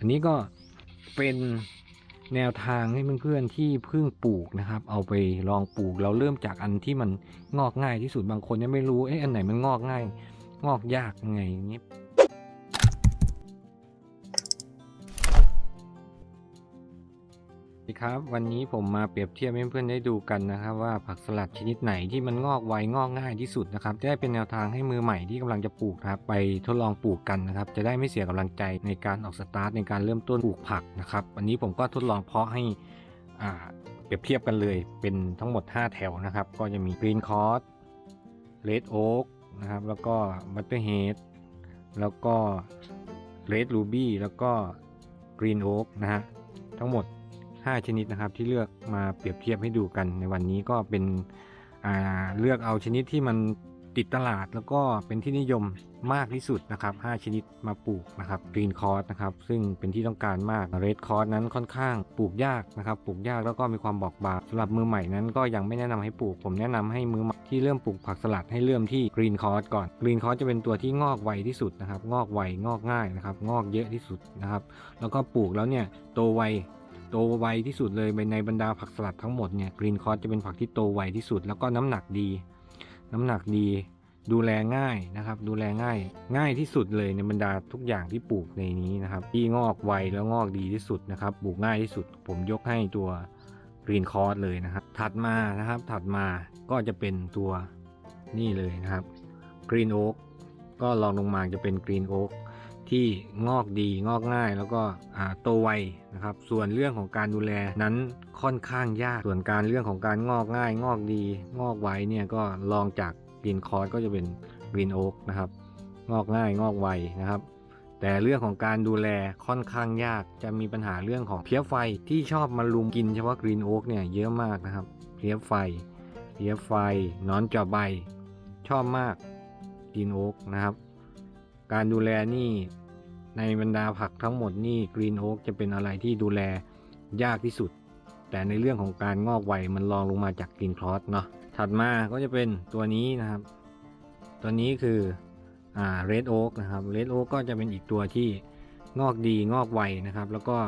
อันนี้ก็เป็นแนวทางให้เพื่อนๆที่เพิ่งปลูกนะครับ เอาไปลองปลูกเราเริ่มจากอันที่มันงอกง่ายที่สุดบางคนยังไม่รู้เอ๊ะอันไหนมันงอกง่าย งอกยากยังไงอย่างนี้ ครับ วันนี้ผมมาเปรียบเทียบให้เพื่อนได้ดูกันนะครับ ว่าผักสลัดชนิดไหนที่มันงอกไวงอกง่ายที่สุดนะครับจะได้เป็นแนวทางให้มือใหม่ที่กำลังจะปลูกครับไปทดลองปลูกกันนะครับ จะได้ไม่เสียกำลังใจในการออกสตาร์ทในการเริ่มต้นปลูกผักนะครับวันนี้ผมก็ทดลองเพาะให้อ่าเปรียบเทียบกันเลยเป็นทั้งหมด 5 แถวนะครับ ก็จะมีกรีนคอร์สเลดโอ๊กนะครับแล้วก็บัตเตอร์เฮดแล้วก็เรดรูบี้แล้วก็กรีนโอ๊กนะฮะทั้งหมด 5 ชนิดนะครับที่เลือกมาเปรียบเทียบให้ดูกันในวันนี้ก็เป็นเลือกเอาชนิดที่มันติดตลาดแล้วก็เป็นที่นิยมมากที่สุดนะครับ 5 ชนิดมาปลูกนะครับกรีนคอร์สนะครับ ซึ่งเป็นที่ต้องการมากเรดคอร์สนั้นค่อนข้างปลูกยากนะครับ ปลูกยากแล้วก็มีความบอกบางสำหรับมือใหม่นั้นก็ยังไม่แนะนำให้ปลูก ผมแนะนำให้มือใหม่ที่เริ่มปลูกผักสลัดให้เริ่มที่กรีนคอร์สก่อนกรีนคอร์สจะเป็นตัวที่งอกไวที่สุดนะครับ งอกไวงอกง่ายนะครับ งอกเยอะที่สุดนะครับ แล้วก็ปลูกแล้วเนี่ยโตไว โตไวที่สุดเลยในบรรดาผักสลัดทั้งหมดเนี่ยกรีนคอร์สจะเป็นผักที่โตไวที่สุด แล้วก็น้ำหนักดี น้ำหนักดี ดูแลง่ายนะครับ ดูแลง่าย ง่ายที่สุดเลยในบรรดาทุกอย่างที่ปลูกในนี้นะครับ ที่งอกไวแล้วงอกดีที่สุดนะครับปลูกง่ายที่สุด ผมยกให้ตัวกรีนคอร์สเลยนะครับ ถัดมานะครับ ถัดมาก็จะเป็นตัวนี่เลยนะครับกรีนโอ๊กก็ลองลงมาจะเป็นกรีนโอ๊ก ที่งอกดีงอกง่าย แล้วก็โตไวนะครับ ส่วนเรื่องของการดูแลนั้นค่อนข้างยาก ส่วนการเรื่องของการงอกง่าย งอกดี งอกไวเนี่ยก็ลองจากกรีนคอร์สก็จะเป็นกรีนโอ๊กนะครับ งอกง่ายงอกไวนะครับแต่เรื่องของการดูแลค่อนข้างยากจะมีปัญหาเรื่องของเพี้ยไฟที่ชอบมาลุมกินเฉพาะกรีนโอ๊กเนี่ยเยอะมากนะครับเพี้ยไฟเพี้ยไฟนอนจาะใบ ชอบมากกรีนโอ๊กนะครับ การดูแลนี่ในบรรดาผักทั้งหมดนี่กรีนโอ๊กจะเป็นอะไรที่ดูแลยากที่สุด แต่ในเรื่องของการงอกไวมันรองลงมาจากกรีนคลอสเนาะถัดมาก็จะเป็นตัวนี้นะครับ ตัวนี้คืออ่าเรดโอ๊กนะครับเรดโอ๊กก็จะเป็นอีกตัวที่งอกดีงอกไวนะครับ แล้วก็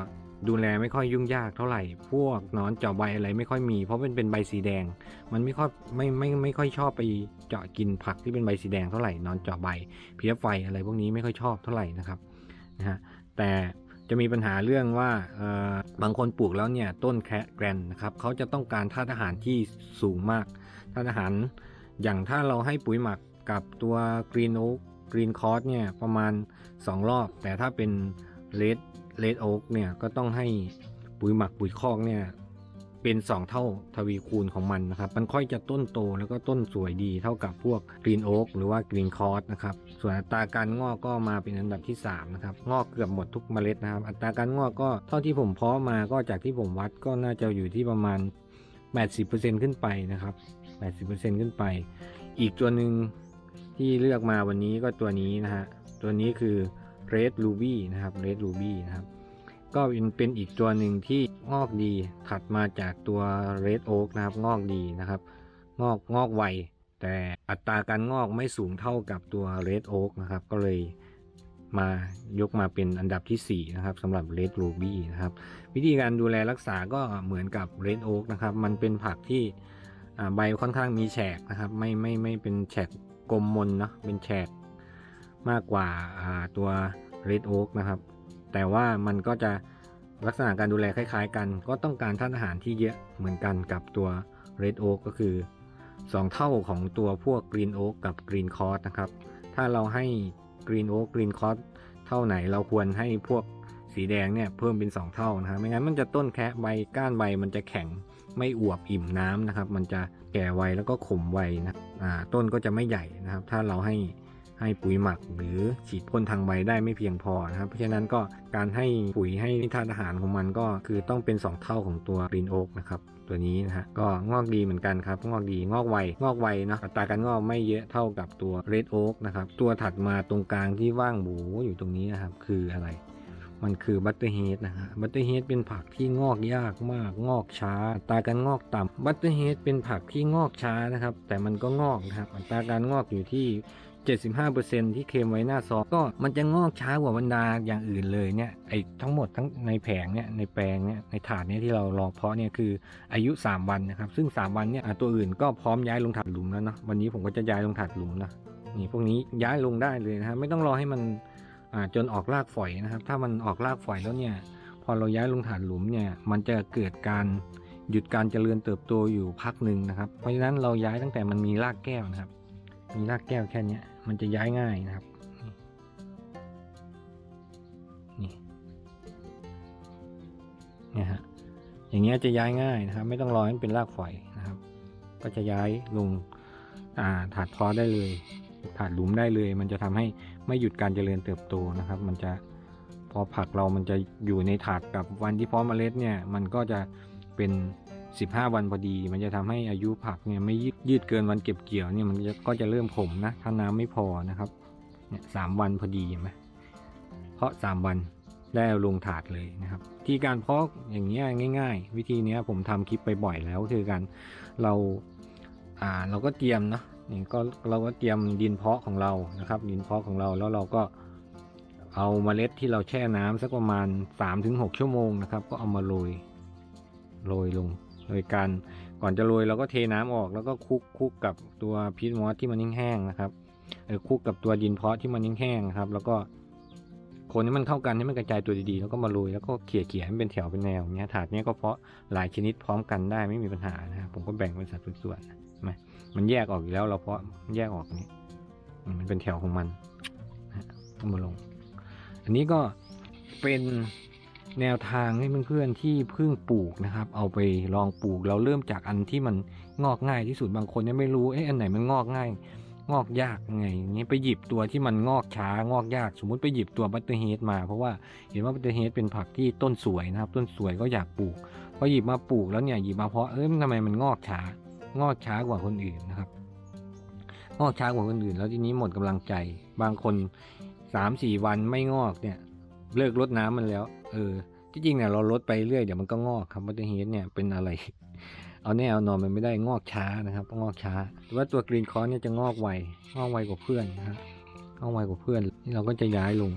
ดูแลไม่ค่อยยุ่งยากเท่าไหร่ พวกนอนเจาะใบอะไรไม่ค่อยมี เพราะมันเป็นใบสีแดง มันไม่ค่อยไม่ไม่ไม่ค่อยชอบไปเจาะกินผักที่เป็นใบสีแดงเท่าไหร่นอนเจาะใบเพี้ยไฟอะไรพวกนี้ไม่ค่อยชอบเท่าไหร่นะครับนะฮะแต่จะมีปัญหาเรื่องว่าบางคนปลูกแล้วเนี่ยต้นแคะแกรนนะครับเขาจะต้องการธาตุอาหารที่สูงมากธาตุอาหารอย่างถ้าเราให้ปุ๋ยหมักกับตัวกรีนโอ๊กกรีนคอร์สเนี่ยประมาณ 2 รอบ แต่ถ้าเป็นเลด เลดโอ๊กเนี่ยก็ต้องให้ปุ๋ยหมักปุ๋ยคอกเนี่ยเป็น 2 เท่าทวีคูณของมันนะครับ มันค่อยจะต้นโตแล้วก็ต้นสวยดีเท่ากับพวกกรีนโอ๊กหรือว่ากรีนคอร์สนะครับ ส่วนอัตราการงอกก็มาเป็นอันดับที่ 3 นะครับ งอกเกือบหมดทุกเมล็ดนะครับ อัตราการงอกก็เท่าที่ผมเพาะมาก็จากที่ผมวัดก็น่าจะอยู่ที่ประมาณ 80%ขึ้นไปนะครับ 80%ขึ้นไป อีกตัวหนึ่งที่เลือกมาวันนี้ก็ตัวนี้นะฮะ ตัวนี้คือ Red Ruby นะครับ Red Ruby นะครับ ก็เป็นเป็นอีกตัวหนึ่งที่งอกดีถัดมาจากตัว Red Oak นะครับ งอกดีนะครับ งอกงอกไว แต่อัตราการงอกไม่สูงเท่ากับตัว Red Oak นะครับ ก็เลยมายกมาเป็นอันดับทีสี่4 นะครับสำหรับ Red Ruby นะครับ วิธีการดูแลรักษาก็เหมือนกับ Red Oak นะครับ มันเป็นผักที่ใบค่อนข้างมีแฉกนะครับ ไม่ไม่ไม่เป็นแฉกกลมมนเนาะเป็นแฉก มากกว่าตัว Red Oak นะครับ แต่ว่ามันก็จะลักษณะการดูแลคล้าย ๆ กัน ก็ต้องการธาตุอาหารที่เยอะเหมือนกันกับตัว Red Oak ก็คือ 2 เท่าของตัวพวก Green Oak กับ Green c o r s นะครับ ถ้าเราให้ Green Oak Green c o r s เท่าไหนเราควรให้พวกสีแดงเนี่ยเพิ่มเป็น 2 เท่านะครับไม่งั้นมันจะต้นแคะใบก้านใบมันจะแข็งไม่อวบอิ่มน้ำนะครับ มันจะแก่ไวแล้วก็ขมไวนะต้นก็จะไม่ใหญ่นะครับ ถ้าเราให้ ให้ปุ๋ยหมักหรือฉีดพ่นทางใบได้ไม่เพียงพอนะครับ เพราะฉะนั้นก็การให้ปุ๋ยให้ธาตุอาหารของมันก็คือต้องเป็น 2 เท่าของตัว Green Oak นะครับตัวนี้นะฮะก็งอกดีเหมือนกันครับ งอกดีงอกไวงอกไวเนาะอัตราการงอกไม่เยอะเท่ากับตัว Red Oak นะครับตัวถัดมาตรงกลางที่ว่างหมูอยู่ตรงนี้นะครับคืออะไรมันคือบัตเตอร์เฮดนะฮะ บัตเตอร์เฮดเป็นผักที่งอกยากมาก งอกช้าอัตราการงอกต่ำบัตเตอร์เฮดเป็นผักที่งอกช้านะครับ แต่มันก็งอกนะครับ อัตราการงอกอยู่ที่ 75%ที่เคลมไว้หน้าซองก็มันจะงอกช้ากว่าบรรดาอย่างอื่นเลยเนี่ยไอ้ทั้งหมดทั้งในแผงเนี่ยในแปลงเนี่ยในถาดเนี่ยที่เรารอเพาะเนี่ยคืออายุ 3 วันนะครับ ซึ่ง 3 วันเนี่ยตัวอื่นก็พร้อมย้ายลงถาดหลุมแล้วเนาะวันนี้ผมก็จะย้ายลงถาดหลุมนะนี่พวกนี้ย้ายลงได้เลยนะครับไม่ต้องรอให้มันจนออกรากฝอยนะครับ ถ้ามันออกรากฝอยแล้วเนี่ยพอเราย้ายลงถาดหลุมเนี่ยมันจะเกิดการหยุดการเจริญเติบโตอยู่พักหนึ่งนะครับ เพราะฉะนั้นเราย้ายตั้งแต่มันมีรากแก้วนะครับ มีรากแก้วแค่เนี้ยมันจะย้ายง่ายนะครับ นี่เนี่ยฮะอย่างเงี้ยจะย้ายง่ายนะครับ ไม่ต้องรอให้เป็นรากฝอยนะครับ ก็จะย้ายลงอ่าถาดเพาะได้เลยถาดหลุมได้เลย มันจะทำให้ไม่หยุดการเจริญเติบโตนะครับ มันจะพอผักเรามันจะอยู่ในถาดกับวันที่เพาะเมล็ดเนี่ย มันก็จะเป็น 15 วันพอดี มันจะทำให้อายุผักเนี่ยไม่ยืดเกินวันเก็บเกี่ยวเนี่ยมันก็จะเริ่มขมนะถ้าน้ำไม่พอนะครับเนี่ยสามวันพอดีเห็นไหมเพาะสามวันได้ลงถาดเลยนะครับที่การเพาะอย่างเงี้ยง่าย ๆ วิธีเนี้ยผมทำคลิปไปบ่อยแล้วคือการเราอ่าเราก็เตรียมนะนี่ก็เราก็เตรียมดินเพาะของเรานะครับ ดินเพาะของเราแล้วเราก็เอาเมล็ดที่เราแช่น้ำสักประมาณ 3-6 ชั่วโมงนะครับ ก็เอามาโรยโรยลง โดยการก่อนจะโรยเราก็เทน้ำออกแล้วก็คลุกคลุกกับตัวพีชมอสที่มันแห้งๆนะครับเออคลุกกับตัวดินเพาะที่มันแห้งๆนะครับ แล้วก็คนให้มันเข้ากันให้มันกระจายตัวดีๆ แล้วก็มาโรยแล้วก็เขี่ยเขี่ยให้มันเป็นแถวเป็นแนวเงี้ยถาดเนี้ยก็เพาะหลายชนิดพร้อมกันได้ไม่มีปัญหานะครับผมก็แบ่งเป็นสัดส่วนใช่ไหมมันแยกออกอยู่แล้วเราเพาะแยกออกนี้มันเป็นแถวของมันนะฮะก็มาลง อันนี้ก็เป็น แนวทางให้เพื่อนๆที่เพิ่งปลูกนะครับ เอาไปลองปลูกเราเริ่มจากอันที่มันงอกง่ายที่สุดบางคนยังไม่รู้เอ๊ะอันไหนมันงอกง่าย งอกยากยังไงอย่างเงี้ยไปหยิบตัวที่มันงอกช้างอกยาก สมมุติไปหยิบตัวบัตเตอร์เฮดมาเพราะว่าเห็นว่าบัตเตอร์เฮดเป็นผักที่ต้นสวยนะครับ ต้นสวยก็อยากปลูกพอหยิบมาปลูกแล้วเนี่ยหยิบมาเพราะเอ้ยทำไมมันงอกช้างอกช้ากว่าคนอื่นนะครับงอกช้ากว่าคนอื่น แล้วทีนี้หมดกำลังใจบางคนสามสี่วันไม่งอกเนี่ย เลิกรดน้ำมันแล้ว เออที่จริงเนี่ยเราลดไปเรื่อยเดี๋ยวมันก็งอกครับบัตเตอร์เฮดเนี่ยเป็นอะไร เอาแน่เอานอนมันไม่ได้งอกช้านะครับงอกช้าแต่ว่าตัวกรีนคอร์เนี่ยจะงอกไวงอกไวกว่าเพื่อนนะครับงอกไวกว่าเพื่อนนี่เราก็จะย้ายลง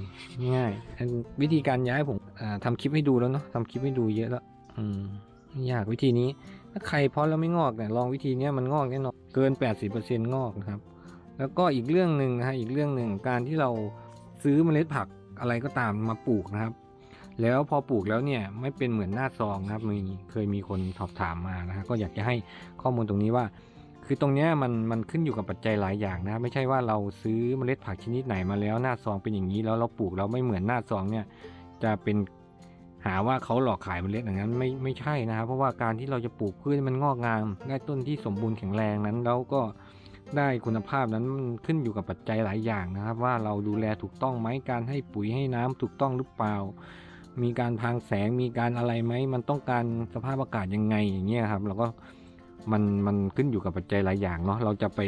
ง่ายอันวิธีการย้ายผมอ่าทำคลิปให้ดูแล้วเนาะทำคลิปให้ดูเยอะแล้ว อืมยากวิธีนี้ ถ้าใครเพาะแล้วไม่งอกเนี่ยลองวิธีนี้มันงอกแน่นอนเกิน 80%งอกนะครับ แล้วก็อีกเรื่องหนึ่งนะฮะอีกเรื่องหนึ่งการที่เราซื้อเมล็ดผัก อะไรก็ตามมาปลูกนะครับ แล้วพอปลูกแล้วเนี่ยไม่เป็นเหมือนหน้าซองนะครับมีเคยมีคนสอบถามมานะฮะก็อยากจะให้ข้อมูลตรงนี้ว่า คือตรงเนี้ยมันมันขึ้นอยู่กับปัจจัยหลายอย่างนะ ไม่ใช่ว่าเราซื้อเมล็ดผักชนิดไหนมาแล้วหน้าซองเป็นอย่างนี้แล้วเราปลูกแล้วไม่เหมือนหน้าซองเนี่ยจะเป็นหาว่าเขาหลอกขายเมล็ดอย่างนั้นไม่ไม่ใช่นะครับเพราะว่าการที่เราจะปลูกพืชมันงอกงามได้ต้นที่สมบูรณ์แข็งแรงนั้น แล้วก็ ได้คุณภาพนั้นมันขึ้นอยู่กับปัจจัยหลายอย่างนะครับ ว่าเราดูแลถูกต้องไหมการให้ปุ๋ยให้น้ำถูกต้องหรือเปล่า มีการพรางแสงมีการอะไรไหมมันต้องการสภาพอากาศยังไงอย่างเงี้ยครับเราก็มันมันขึ้นอยู่กับปัจจัยหลายอย่างเนาะเราจะไป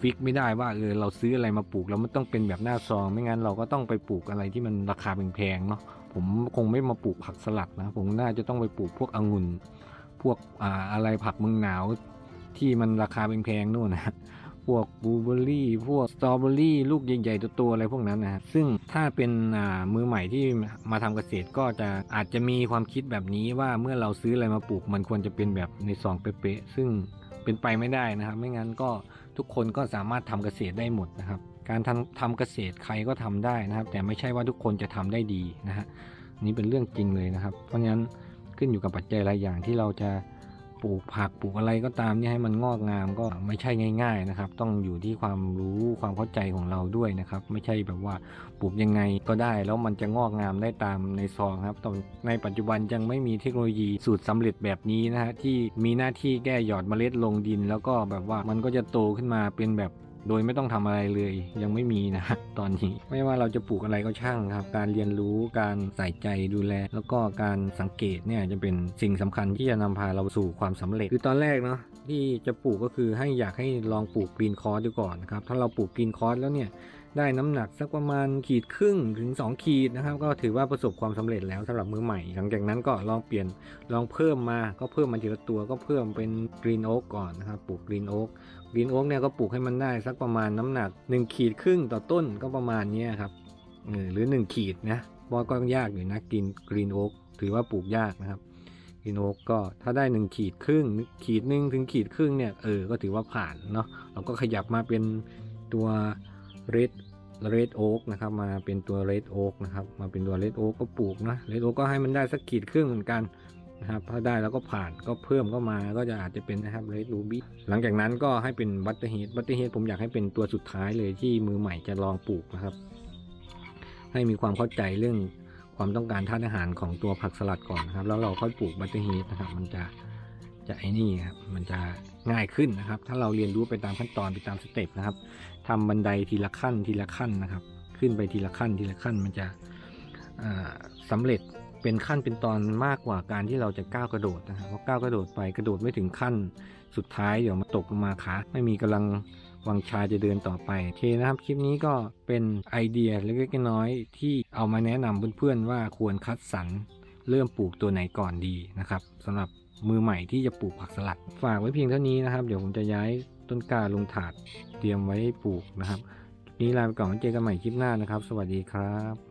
ฟิกไม่ได้ว่าเออเราซื้ออะไรมาปลูกแล้วมันต้องเป็นแบบหน้าซอง ไม่งั้นเราก็ต้องไปปลูกอะไรที่มันราคาแพงๆเนาะผมคงไม่มาปลูกผักสลัดนะ ผมน่าจะต้องไปปลูกพวกองุ่นพวกอ่าอะไรผักเมืองหนาว ที่มันราคาแพงๆนู่นนะพวกบลูเบอร์รี่พวกสตรอเบอรี่ลูกใหญ่ๆตัวๆอะไรพวกนั้นนะซึ่งถ้าเป็นมือใหม่ที่มาทำเกษตรก็จะอาจจะมีความคิดแบบนี้ว่าเมื่อเราซื้ออะไรมาปลูก มันควรจะเป็นแบบในซองเป๊ะๆซึ่งเป็นไปไม่ได้นะครับ ไม่งั้นก็ทุกคนก็สามารถทำเกษตรได้หมดนะครับ การทำทำเกษตรใครก็ทำได้นะครับ แต่ไม่ใช่ว่าทุกคนจะทำได้ดีนะฮะนี่เป็นเรื่องจริงเลยนะครับ เพราะฉะนั้นขึ้นอยู่กับปัจจัยหลายอย่างที่เราจะ ปลูกผักปลูกอะไรก็ตามเนี่ยให้มันงอกงามก็ไม่ใช่ง่าย ๆนะครับ ต้องอยู่ที่ความรู้ความเข้าใจของเราด้วยนะครับ ไม่ใช่แบบว่าปลูกยังไงก็ได้ แล้วมันจะงอกงามได้ตามในซองครับตอนในปัจจุบันยังไม่มีเทคโนโลยีสูตรสำเร็จแบบนี้นะฮะที่มีหน้าที่แก้หยอดเมล็ดลงดิน แล้วก็แบบว่ามันก็จะโตขึ้นมาเป็นแบบ โดยไม่ต้องทำอะไรเลย ยังไม่มีนะตอนนี้ ไม่ว่าเราจะปลูกอะไรก็ช่างครับ การเรียนรู้การใส่ใจดูแล แล้วก็การสังเกตเนี่ยจะเป็นสิ่งสำคัญที่จะนำพาเราสู่ความสำเร็จคือตอนแรกเนาะ ที่จะปลูกก็คือให้อยากให้ลองปลูกกรีนคอร์สดูก่อนนะครับ ถ้าเราปลูกกรีนคอร์สแล้วเนี่ยได้น้ำหนักสักประมาณขีดครึ่งถึง 2 ขีดนะครับ ก็ถือว่าประสบความสำเร็จแล้วสำหรับมือใหม่ หลังจากนั้นก็ลองเปลี่ยนลองเพิ่มมาก็เพิ่มมาทีละตัวก็เพิ่มเป็นกรีนโอ๊กก่อนนะครับปลูกกรีนโอ๊กกรีนโอ๊กเนี่ยก็ปลูกให้มันได้สักประมาณน้ำหนัก 1 ขีดครึ่งต่อต้นก็ประมาณนี้ครับเออหรือ 1 ขีดนะเพราะก็ยากอยู่นะกินกรีนโอ๊กถือว่าปลูกยากนะครับ กินโอ๊กก็ถ้าได้หนึ่งขีดครึ่ง ขีดหนึ่งถึงขีดครึ่งเนี่ย เออ ก็ถือว่าผ่านเนาะเราก็ขยับมาเป็นตัว red red oak นะครับ มาเป็นตัว red oak นะครับ มาเป็นตัว red oak ก็ปลูกนะ red oak ก็ให้มันได้สักขีดครึ่งเหมือนกันนะครับถ้าได้แล้วก็ผ่านก็เพิ่มก็มาก็จะอาจจะเป็นนะครับ red ruby หลังจากนั้นก็ให้เป็น butterhead butterhead ผมอยากให้เป็นตัวสุดท้ายเลยที่มือใหม่จะลองปลูกนะครับ ให้มีความเข้าใจเรื่อง ความต้องการธาตุอาหารของตัวผักสลัดก่อนนะครับ แล้วเราค่อยปลูกบัตเตอร์ฮีทนะครับ มันจะจะไอ้นี่ครับมันจะง่ายขึ้นนะครับ ถ้าเราเรียนรู้ไปตามขั้นตอนไปตามสเต็ปนะครับทำบันไดทีละขั้นทีละขั้นนะครับ ขึ้นไปทีละขั้นทีละขั้นมันจะอ่าสำเร็จเป็นขั้นเป็นตอนมากกว่าการที่เราจะก้าวกระโดดนะครับเพราะก้าวกระโดดไปกระโดดไม่ถึงขั้น สุดท้ายเดี๋ยวมาตกลงมาขาไม่มีกำลัง วังชาจะเดินต่อไปโอเคนะครับคลิปนี้ก็เป็นไอเดียเล็กๆน้อยๆที่เอามาแนะนำเพื่อนๆว่าควรคัดสรรเริ่มปลูกตัวไหนก่อนดีนะครับสำหรับมือใหม่ที่จะปลูกผักสลัด ฝากไว้เพียงเท่านี้นะครับ เดี๋ยวผมจะย้ายต้นกาลงถาดเตรียมไว้ปลูกนะครับนี้ลาไปก่อนไว้เจอกันใหม่คลิปหน้านะครับ สวัสดีครับ